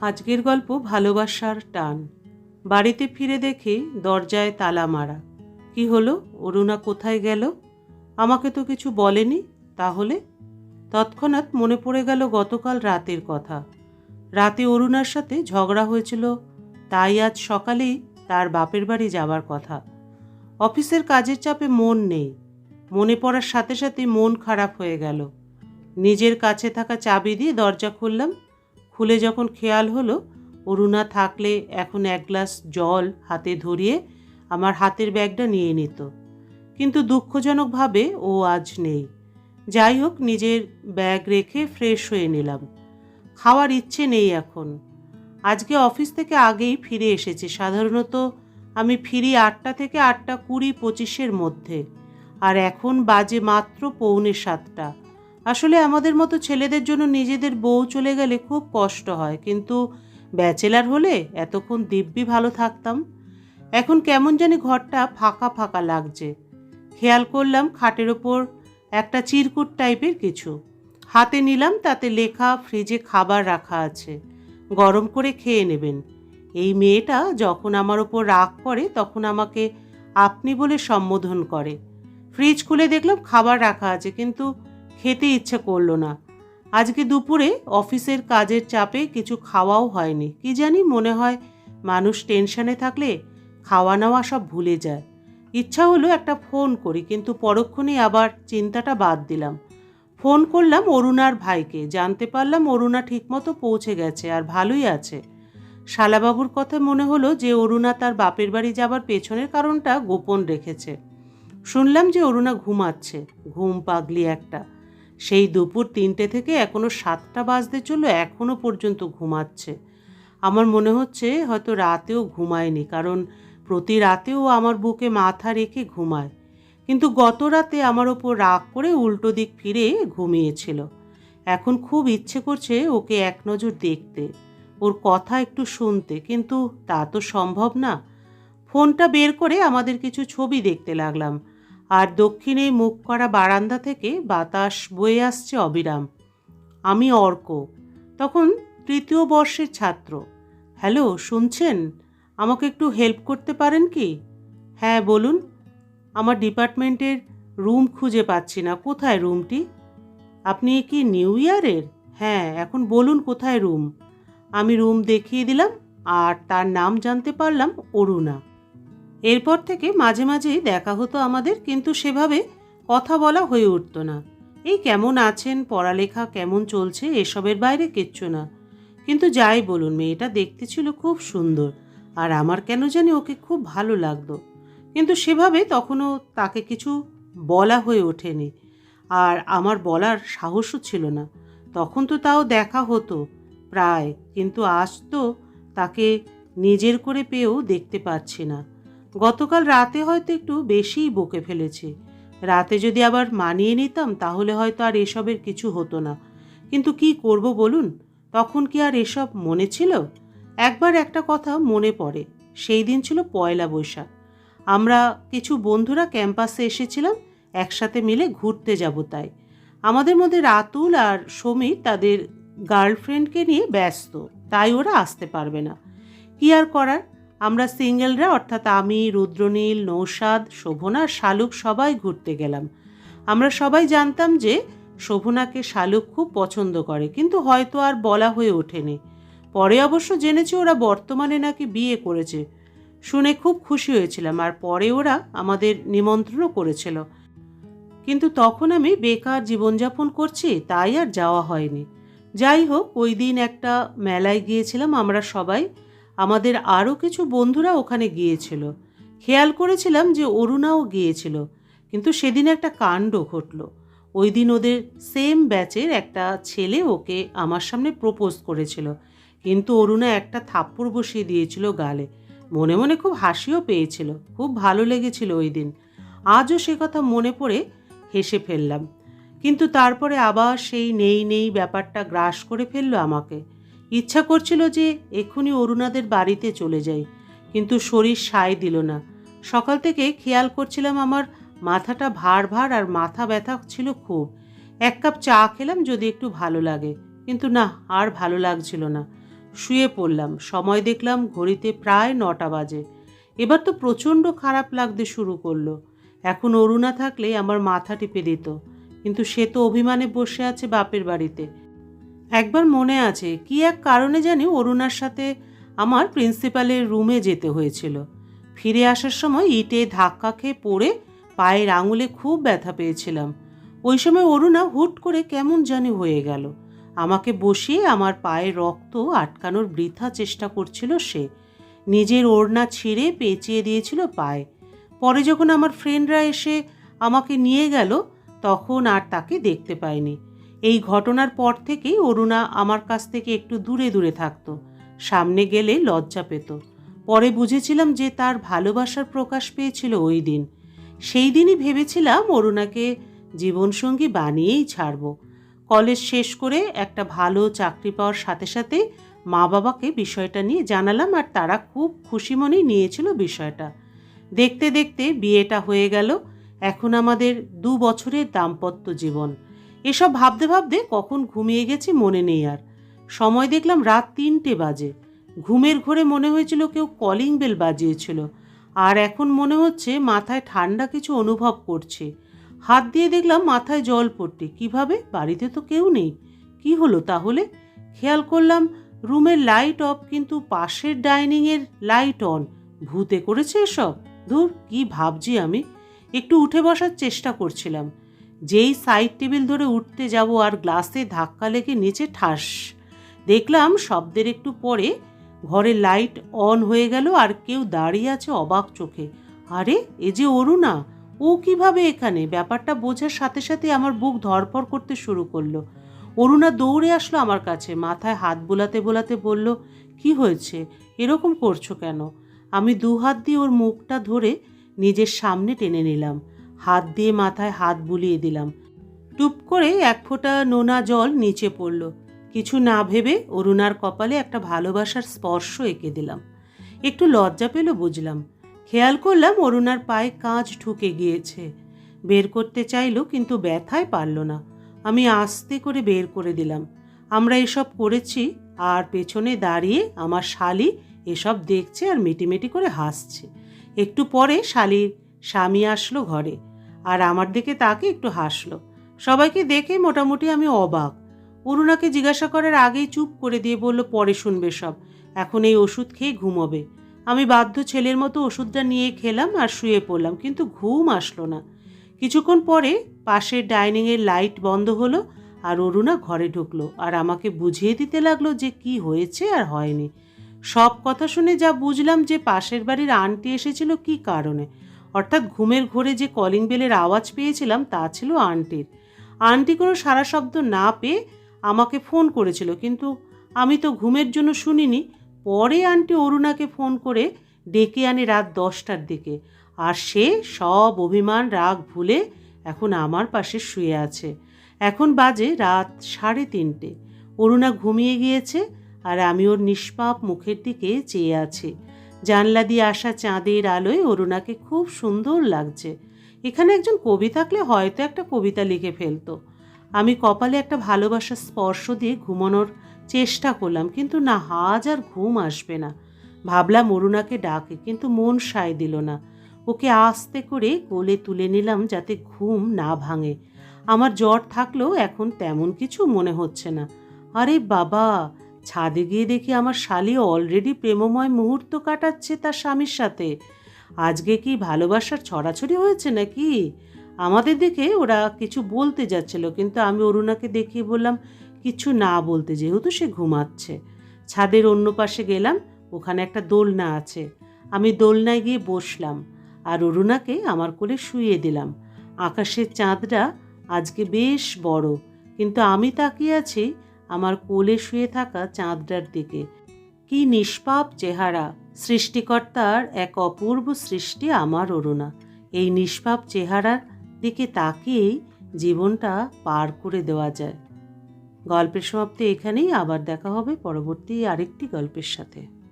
আজকের গল্প ভালোবাসার টান। বাড়িতে ফিরে দেখি দরজায় তালা মারা। কি হলো? অরুণা কোথায় গেল? আমাকে তো কিছু বলেনি, তাহলে? তৎক্ষণাৎ মনে পড়ে গেল গতকাল রাতের কথা। রাতে অরুণার সাথে ঝগড়া হয়েছিল, তাই আজ সকালেই তার বাপের বাড়ি যাবার কথা। অফিসের কাজের চাপে মন নেই। মনে পড়ার সাথে সাথে মন খারাপ হয়ে গেল। নিজের কাছে থাকা চাবি দিয়ে দরজা খুললাম খুলে যখন খেয়াল হলো, অরুণা থাকলে এখন এক গ্লাস জল হাতে ধরিয়ে আমার হাতের ব্যাগটা নিয়ে নিত। কিন্তু দুঃখজনকভাবে ও আজ নেই। যাই হোক, নিজের ব্যাগ রেখে ফ্রেশ হয়ে নিলাম। খাওয়ার ইচ্ছে নেই এখন। আজকে অফিস থেকে আগেই ফিরে এসেছে। সাধারণত আমি ফিরি আটটা থেকে আটটা কুড়ি পঁচিশের মধ্যে। আর এখন বাজে মাত্র পৌনে সাতটা। আসলে আমাদের মতো ছেলেদের জন্য নিজেদের বউ চলে গেলে খুব কষ্ট হয়, কিন্তু ব্যাচেলার হলে এতক্ষণ দিব্যি ভালো থাকতাম। এখন কেমন জানি ঘরটা ফাঁকা ফাঁকা লাগছে। খেয়াল করলাম খাটের ওপর একটা চিরকুট টাইপের কিছু। হাতে নিলাম, তাতে লেখা ফ্রিজে খাবার রাখা আছে। গরম করে খেয়ে নেবেন। এই মেয়েটা যখন আমার ওপর রাগ করে, তখন আমাকে আপনি বলে সম্বোধন করে। ফ্রিজ খুলে দেখলাম খাবার রাখা আছে, কিন্তু খেতে ইচ্ছে করল না। আজকে দুপুরে অফিসের কাজের চাপে কিছু খাওয়াও হয়নি। কি জানি মনে হয় মানুষ টেনশনে থাকলে খাওয়া নেওয়া সব ভুলে যায়। ইচ্ছা হলো একটা ফোন করি, কিন্তু পরক্ষণে আবার চিন্তাটা বাদ দিলাম। ফোন করলাম অরুণার ভাইকে। জানতে পারলাম অরুণা ঠিকমতো পৌঁছে গেছে আর ভালোই আছে। শালাবাবুর কথা মনে হলো যে অরুণা তার বাপের বাড়ি যাবার পেছনের কারণটা গোপন রেখেছে। শুনলাম যে অরুণা ঘুমাচ্ছে। ঘুম পাগলি একটা। সেই দুপুর তিনটে থেকে এখনও সাতটা বাজতে চলল এখনও পর্যন্ত ঘুমাচ্ছে। আমার মনে হচ্ছে হয়তো রাতেও ঘুমায়নি, কারণ প্রতি রাতেও আমার বুকে মাথা রেখে ঘুমায়। কিন্তু গত রাতে আমার ওপর রাগ করে উল্টো দিক ফিরে ঘুমিয়েছিল। এখন খুব ইচ্ছে করছে ওকে এক নজর দেখতে, ওর কথা একটু শুনতে, কিন্তু তা তো সম্ভব না। ফোনটা বের করে আমাদের কিছু ছবি দেখতে লাগলাম। আর দক্ষিণে মুখ করা বারান্দা থেকে বাতাস বয়ে আসছে অবিরাম। আমি অর্ক, তখন তৃতীয় বর্ষের ছাত্র। হ্যালো, শুনছেন? আমাকে একটু হেল্প করতে পারেন কি? হ্যাঁ বলুন। আমার ডিপার্টমেন্টের রুম খুঁজে পাচ্ছি না। কোথায় রুমটি? আপনি কি নিউ ইয়ারের? হ্যাঁ এখন বলুন কোথায় রুম। আমি রুম দেখিয়ে দিলাম আর তার নাম জানতে পারলাম অরুণা। এরপর থেকে মাঝে মাঝেই দেখা হতো আমাদের, কিন্তু সেভাবে কথা বলা হয়ে উঠতো না। এই কেমন আছেন, পড়ালেখা কেমন চলছে, এসবের বাইরে কিচ্ছু না। কিন্তু যাই বলুন, মেয়েটা দেখতে ছিল খুব সুন্দর, আর আমার কেন জানি ওকে খুব ভালো লাগতো। কিন্তু সেভাবে তখনও তাকে কিছু বলা হয়ে ওঠেনি, আর আমার বলার সাহসও ছিল না। তখন তো তাও দেখা হতো প্রায়, কিন্তু আজ তো তাকে নিজের করে পেয়েও দেখতে পাচ্ছি না। গতকাল রাতে হয়তো একটু বেশিই বকে ফেলেছি। রাতে যদি আবার মানিয়ে নিতাম, তাহলে হয়তো আর এসবের কিছু হতো না। কিন্তু কি করব বলুন? তখন কি আর এসব মনে ছিল? একবার একটা কথা মনে পড়ে। সেই দিন ছিল পয়লা বৈশাখ। আমরা কিছু বন্ধুরা ক্যাম্পাসে এসেছিলাম, একসাথে মিলে ঘুরতে যাব তাই। আমাদের মধ্যে রাতুল আর সমীর তাদের গার্লফ্রেন্ডকে নিয়ে ব্যস্ত, তাই ওরা আসতে পারবে না। কি আর করার? আমরা সিঙ্গেলরা, অর্থাৎ আমি, রুদ্রনীল নৌসাদ শোভনা, শালুক সবাই ঘুরতে গেলাম। আমরা সবাই জানতাম যে শোভনাকে শালুক খুব পছন্দ করে, কিন্তু হয়তো আর বলা হয়ে ওঠেনি। পরে অবশ্য জেনেছি ওরা বর্তমানে নাকি বিয়ে করেছে। শুনে খুব খুশি হয়েছিলাম, আর পরে ওরা আমাদের নিমন্ত্রণও করেছিল। কিন্তু তখন আমি বেকার জীবনযাপন করছি, তাই আর যাওয়া হয়নি। যাই হোক, ওই দিন একটা মেলায় গিয়েছিলাম, আমরা সবাই আমাদের আরও কিছু বন্ধুরা ওখানে গিয়েছিল। খেয়াল করেছিলাম যে অরুণাও গিয়েছিল, কিন্তু সেদিন একটা কাণ্ড ঘটল। ওই দিন ওদের সেম ব্যাচের একটা ছেলে ওকে আমার সামনে প্রপোজ করেছিল, কিন্তু অরুণা একটা থাপ্পড় বসিয়ে দিয়েছিল গালে। মনে মনে খুব হাসিও পেয়েছিল, খুব ভালো লেগেছিল ওই দিন। আজও সে কথা মনে পড়ে, হেসে ফেললাম। কিন্তু তারপরে আবার সেই নেই নেই ব্যাপারটা গ্রাস করে ফেলল আমাকে। ইচ্ছা করছিল যে এক্ষুনি অরুণাদের বাড়িতে চলে যাই, কিন্তু শরীর সায় দিল না। সকাল থেকে খেয়াল করছিলাম আমার মাথাটা ভার ভার আর মাথা ব্যথা ছিল খুব। এক কাপ চা খেলাম যদি একটু ভালো লাগে, কিন্তু না, আর ভালো লাগছিল না। শুয়ে পড়লাম, সময় দেখলাম ঘড়িতে প্রায় নটা বাজে। এবার তো প্রচণ্ড খারাপ লাগতে শুরু করল। এখন অরুণা থাকলে আমার মাথা টিপে দিত, কিন্তু সে তো অভিমানে বসে আছে বাপের বাড়িতে। একবার মনে আছে কি এক কারণে জানি অরুণার সাথে আমার প্রিন্সিপালের রুমে যেতে হয়েছিল। ফিরে আসার সময় ইটে ধাক্কা খেয়ে পড়ে পায়ের আঙুলে খুব ব্যথা পেয়েছিলাম। ওই সময় অরুণা হুট করে কেমন জানি হয়ে গেল। আমাকে বসিয়ে আমার পায়ে রক্ত আটকানোর বৃথা চেষ্টা করছিল সে। নিজের ওড়না ছিঁড়ে পেঁচিয়ে দিয়েছিল পায়ে। পরে যখন আমার ফ্রেন্ডরা এসে আমাকে নিয়ে গেল, তখন আর তাকে দেখতে পাইনি। এই ঘটনার পর থেকেই অরুণা আমার কাছ থেকে একটু দূরে দূরে থাকতো, সামনে গেলে লজ্জা পেত। পরে বুঝেছিলাম যে তার ভালোবাসার প্রকাশ পেয়েছিল ওই দিন। সেই দিনই ভেবেছিলাম অরুণাকে জীবনসঙ্গী বানিয়েই ছাড়ব। কলেজ শেষ করে একটা ভালো চাকরি পাওয়ার সাথে সাথে মা বাবাকে বিষয়টা নিয়ে জানালাম আর তারা খুব খুশি মনেই নিয়েছিল বিষয়টা। দেখতে দেখতে বিয়েটা হয়ে গেল। এখন আমাদের দু বছরের দাম্পত্য জীবন। এসব ভাবতে ভাবতে কখন ঘুমিয়ে গেছি মনে নেই আর। সময় দেখলাম রাত তিনটে বাজে। ঘুমের ঘোরে মনে হয়েছিল কেউ কলিং বেল বাজিয়েছিল। আর এখন মনে হচ্ছে মাথায় ঠান্ডা কিছু অনুভব করছে। হাত দিয়ে দেখলাম মাথায় জল পড়তে কীভাবে? বাড়িতে তো কেউ নেই। কি হলো তাহলে? খেয়াল করলাম রুমের লাইট অফ কিন্তু পাশের ডাইনিংয়ের লাইট অন ভূতে করেছে এসব? ধুর, কি ভাবছি আমি? একটু উঠে বসার চেষ্টা করছিলাম। যেই সাইড টেবিল ধরে উঠতে যাব আর গ্লাসে ধাক্কা লেগে নিচে ঠাস। দেখলাম শব্দের একটু পরে ঘরে লাইট অন হয়ে গেল আর কেউ দাঁড়িয়ে আছে অবাক চোখে। আরে, এ যে অরুণা, ও কীভাবে এখানে? ব্যাপারটা বোঝার সাথে সাথে আমার বুক ধরপর করতে শুরু করল। অরুণা দৌড়ে আসলো আমার কাছে, মাথায় হাত বোলাতে বোলাতে বলল, কি হয়েছে? এরকম করছ কেন? আমি দু হাত দিয়ে ওর মুখটা ধরে নিজের সামনে টেনে নিলাম। হাত দিয়ে মাথায় হাত বুলিয়ে দিলাম। টুপ করে এক ফোঁটা নোনা জল নিচে পড়ল। কিছু না ভেবে অরুণার কপালে একটা ভালোবাসার স্পর্শ এঁকে দিলাম। একটু লজ্জা পেল বুঝলাম। খেয়াল করলাম অরুণার পায়ে কাঁচ ঢুকে গিয়েছে। বের করতে চাইলো কিন্তু ব্যথায় পারল না। আমি আস্তে করে বের করে দিলাম। আমরা এসব করেছি আর পেছনে দাঁড়িয়ে আমার শালি এসব দেখছে আর মিটিমিটি করে হাসছে। একটু পরে শালির স্বামী আসলো ঘরে, আর আমার দিকে তাকে একটু হাসলো। সবাইকে দেখে মোটামুটি আমি অবাক। অরুণাকে জিজ্ঞাসা করার আগেই চুপ করে দিয়ে বলল, পরে শুনবে সব। এখন এই ওষুধ খেয়ে ঘুমোবে। আমি বাধ্য ছেলের মতো ওষুধটা নিয়ে খেলাম আর শুয়ে পড়লাম, কিন্তু ঘুম আসলো না। কিছুক্ষণ পরে পাশের ডাইনিংয়ের লাইট বন্ধ হলো আর অরুণা ঘরে ঢুকলো আর আমাকে বুঝিয়ে দিতে লাগল যে কি হয়েছে আর হয়নি। সব কথা শুনে যা বুঝলাম যে পাশের বাড়ির আন্টি এসেছিল কি কারণে অর্থাৎ ঘুমের ঘোরে যে কলিং বেলের আওয়াজ পেয়েছিলাম তা ছিল আন্টির আন্টি কোনো সারা শব্দ না পেয়ে আমাকে ফোন করেছিল, কিন্তু আমি তো ঘুমের জন্য শুনিনি। পরে আন্টি অরুণাকে ফোন করে ডেকে আনে রাত দশটার দিকে। আর সে সব অভিমান, রাগ ভুলে এখন আমার পাশে শুয়ে আছে। এখন বাজে রাত সাড়ে তিনটে। অরুণা ঘুমিয়ে গিয়েছে আর আমি ওর নিষ্পাপ মুখের দিকে চেয়ে আছি। জানলা দিয়ে আসা চাঁদের আলোয় অরুণাকে খুব সুন্দর লাগছে। এখানে একজন কবি থাকলে হয়তো একটা কবিতা লিখে ফেলতো। আমি কপালে একটা ভালোবাসার স্পর্শ দিয়ে ঘুমানোর চেষ্টা করলাম, কিন্তু না হাজ আর ঘুম আসবে না। ভাবলাম অরুণাকে ডাকে, কিন্তু মন সায় দিল না। ওকে আস্তে করে কোলে তুলে নিলাম যাতে ঘুম না ভাঙে। আমার জ্বর থাকলেও এখন তেমন কিছু মনে হচ্ছে না। আরে বাবা! ছাদে গিয়ে দেখি আমার শালি অলরেডি প্রেমময় মুহূর্ত কাটাচ্ছে তার স্বামীর সাথে। আজকে কি ভালোবাসার ছড়াছড়ি হয়েছে নাকি? আমাদের দেখে ওরা কিছু বলতে যাচ্ছিল, কিন্তু আমি অরুণাকে দেখিয়ে বললাম, কিছু না বলতে, যেহেতু সে ঘুমাচ্ছে। ছাদের অন্য পাশে গেলাম, ওখানে একটা দোলনা আছে। আমি দোলনায় গিয়ে বসলাম আর অরুণাকে আমার কোলে শুইয়ে দিলাম। আকাশের চাঁদটা আজকে বেশ বড়, কিন্তু আমি তাকিয়ে আছি আমার কোলে শুয়ে থাকা চাঁদটার দিকে। কি নিষ্পাপ চেহারা, সৃষ্টিকর্তার এক অপূর্ব সৃষ্টি আমার অরুণা। এই নিষ্পাপ চেহারার দিকে তাকিয়েই জীবনটা পার করে দেওয়া যায়। গল্পের সমাপ্তি এখানেই, আবার দেখা হবে পরবর্তী আরেকটি গল্পের সাথে।